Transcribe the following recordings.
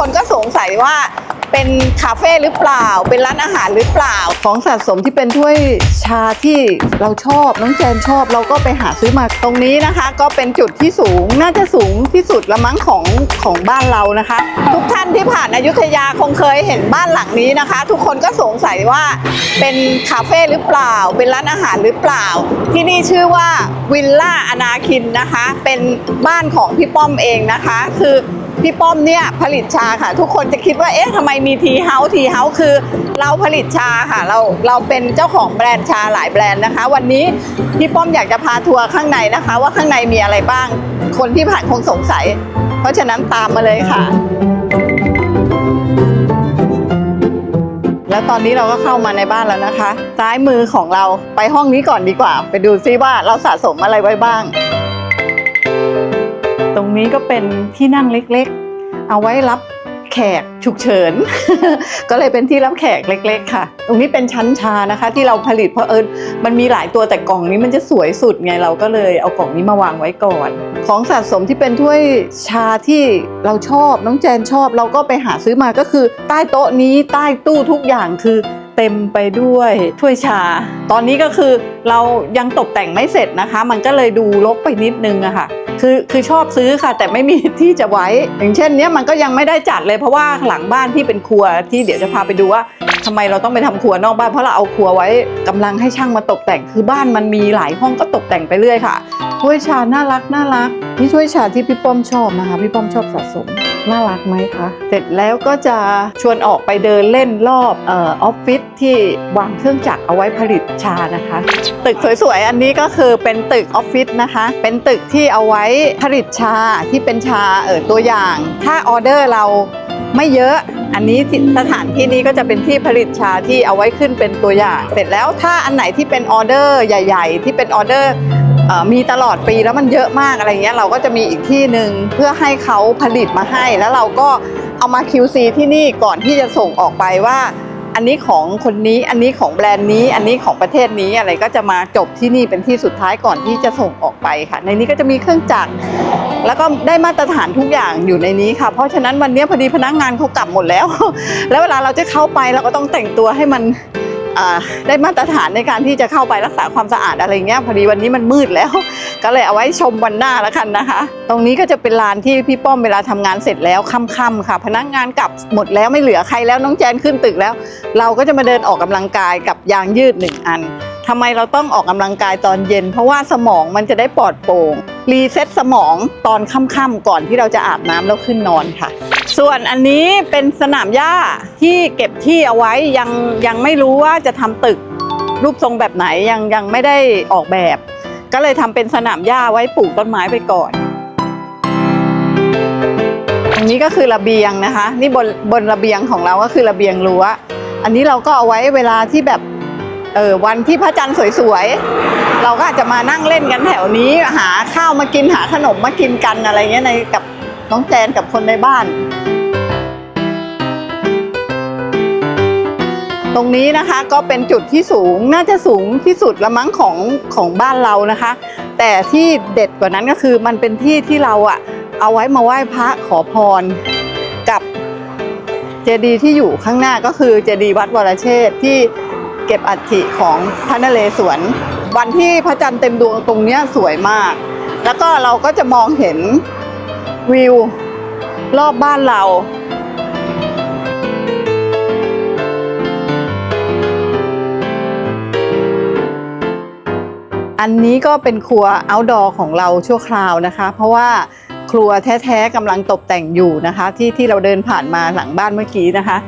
คนก็สงสัยว่าเป็นคาเฟ่หรือเปล่า เป็นร้านอาหารหรือเปล่า ของสะสมที่เป็นถ้วยชาที่เราชอบ น้องแจนชอบ เราก็ไปหาซื้อมาตรงนี้นะคะ ก็เป็นจุดที่สูงน่าจะสูงที่สุดละมั้งของของบ้านเรานะคะ ทุกท่านที่ผ่านอยุธยาคงเคยเห็นบ้านหลังนี้นะคะ ทุกคนก็สงสัยว่าเป็นคาเฟ่หรือเปล่า เป็นร้านอาหารหรือเปล่า ที่นี่ชื่อว่าวิลล่าอนาคินนะคะ เป็นบ้านของพี่ป้อมเองนะคะ คือ พี่ป้อมเนี่ยผลิตชาค่ะ ทุกคนจะคิดว่าเอ๊ะทำไมมีทีเฮาส์ทีเฮาส์คือเราผลิตชาค่ะเราเราเป็นเจ้าของแบรนด์ชาหลายแบรนด์นะคะ วันนี้พี่ป้อมอยากจะพาทัวร์ข้างในนะคะ ว่าข้างในมีอะไรบ้าง คนที่ผ่านคงสงสัย เพราะฉะนั้นตามมาเลยค่ะ แล้วตอนนี้เราก็เข้ามาในบ้านแล้วนะคะ ซ้ายมือของเราไปห้องนี้ก่อนดีกว่า ไปดูซิว่าเราสะสมอะไรไว้บ้าง ตรงนี้ก็เป็นที่นั่งเล็กๆ เอาไว้รับแขกฉุกเฉิน ก็เลยเป็นที่รับแขกเล็ก ๆ ค่ะ ตรงนี้เป็นชั้นชานะคะ ที่เราผลิตเพราะเอิญมันมีหลายตัวแต่กล่องนี้มันจะสวยสุดไงเราก็เลยเอากล่องนี้มาวางไว้ก่อน ของสะสมที่เป็นถ้วยชาที่เราชอบน้องแจนชอบ เราก็ไปหาซื้อมาก็คือ ใต้โต๊ะนี้ใต้ตู้ทุกอย่างคือเต็มไปด้วยถ้วยชา ตอนนี้ก็คือเรายังตกแต่งไม่เสร็จนะคะ มันก็เลยดูรกไปนิดนึงอะค่ะคือคือชอบซื้อค่ะ แต่ไม่มีที่จะไว้ อย่างเช่นเนี้ยมันก็ยังไม่ได้จัดเลยเพราะว่าหลังบ้านที่เป็นครัวที่เดี๋ยวจะพาไปดูว่าทำไมเราต้องไปทำครัวนอกบ้านเพราะเราเอาครัวไว้กำลังให้ช่างมาตกแต่งคือบ้านมันมีหลายห้องก็ตกแต่งไปเรื่อยค่ะถ้วยชาน่ารักน่ารักนี่ถ้วยชาที่พี่ป้อมชอบนะคะพี่ป้อมชอบสะสม น่ารักไหมคะ เสร็จแล้วก็จะชวนออกไปเดินเล่นรอบออฟฟิศที่วางเครื่องจักรเอาไว้ผลิตชานะคะ ตึกสวยๆ อันนี้ก็คือเป็นตึกออฟฟิศนะคะ เป็นตึกที่เอาไว้ผลิตชาที่เป็นชาเออตัวอย่าง ถ้าออเดอร์เราไม่เยอะ อันนี้สถานที่นี้ก็จะเป็นที่ผลิตชาที่เอาไว้ขึ้นเป็นตัวอย่าง เสร็จแล้วถ้าอันไหนที่เป็นออเดอร์ใหญ่ ๆ ที่เป็นออเดอร์ มีตลอดปีแล้วมันเยอะมากอะไรเงี้ยเราก็จะมีอีกที่หนึ่งเพื่อให้เขาผลิตมาให้ แล้วเราก็เอามา QC ที่นี่ก่อนที่จะส่งออกไปว่า อันนี้ของคนนี้อันนี้ของแบรนด์นี้ อันนี้ของประเทศนี้อะไรก็จะมาจบที่นี่เป็นที่สุดท้ายก่อนที่จะส่งออกไปค่ะ ในนี้ก็จะมีเครื่องจักรแล้วก็ได้มาตรฐานทุกอย่างอยู่ในนี้ค่ะ เพราะฉะนั้นวันนี้พอดีพนักงานเขากลับหมดแล้ว แล้วเวลาเราจะเข้าไปเราก็ต้องแต่งตัวให้มัน ได้มาตรฐานในการที่จะเข้าไปรักษาความสะอาดอะไรเงี้ยพอดีวันนี้มันมืดแล้ว ก็เลยเอาไว้ชมวันหน้าแล้วกันนะคะ ตรงนี้ก็จะเป็นลานที่พี่ป้อมเวลาทำงานเสร็จแล้วค่ำๆค่ะ พนักงานกลับหมดแล้วไม่เหลือใครแล้วน้องแจนขึ้นตึกแล้ว เราก็จะมาเดินออกกำลังกายกับยางยืดหนึ่งอันทำไมเราต้องออกกำลังกายตอนเย็น เพราะว่าสมองมันจะได้ปลอดโปร่งรีเซ็ตสมองตอนค่ำๆก่อนที่เราจะอาบน้ำแล้วขึ้นนอนค่ะ ส่วนอันนี้เป็นสนามหญ้าที่เก็บที่เอาไว้ยังยังไม่รู้ว่าจะทำตึกรูปทรงแบบไหนยังยังไม่ได้ออกแบบ ก็เลยทำเป็นสนามหญ้าไว้ปลูกต้นไม้ไปก่อนตรงนี้ก็คือระเบียงนะคะ นี่บนบนระเบียงของเราก็คือระเบียงรั้ว อันนี้เราก็เอาไว้เวลาที่แบบเออวันที่พระจันทร์สวยๆ เราก็อาจจะมานั่งเล่นกันแถวนี้ หาข้าวมากินหาขนมมากินกันอะไรเงี้ยในกับ น้องแจนกับคนในบ้าน ตรงนี้นะคะก็เป็นจุดที่สูงน่าจะสูงที่สุดละมั้งของของบ้านเรานะคะ แต่ที่เด็ดกว่านั้นก็คือมันเป็นที่ที่เราอะเอาไว้มาไหว้พระขอพรกับเจดีย์ที่อยู่ข้างหน้าก็คือเจดีย์วัดวรเชษที่เก็บอัฐิของพระนเรศวรวันที่พระจันทร์เต็มดวงตรงนี้สวยมาก แล้วก็เราก็จะมองเห็น วิว รอบบ้านเรา อันนี้ก็เป็นครัว outdoor ของเราชั่วคราวนะคะ เพราะว่าครัวแท้ๆกำลังตกแต่งอยู่นะคะ ที่ที่เราเดินผ่านมาหลังบ้านเมื่อกี้นะคะ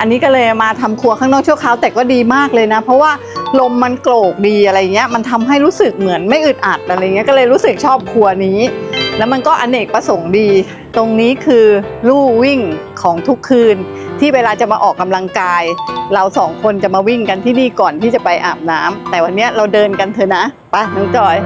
อันนี้ก็เลยมาทำครัวข้างนอกชั่วคราวแต่ก็ดีมากเลยนะ เพราะว่าลมมันโกรกดีอะไรเงี้ยมันทำให้รู้สึกเหมือนไม่อึดอัดอะไรเงี้ยก็เลยรู้สึกชอบครัวนี้ แล้วมันก็อเนกประสงค์ดี ตรงนี้คือลู่วิ่งของทุกคืน ที่เวลาจะมาออกกำลังกาย เราสองคนจะมาวิ่งกันที่นี่ก่อนที่จะไปอาบน้ำแต่วันนี้เราเดินกันเถอะนะไปน้องจอย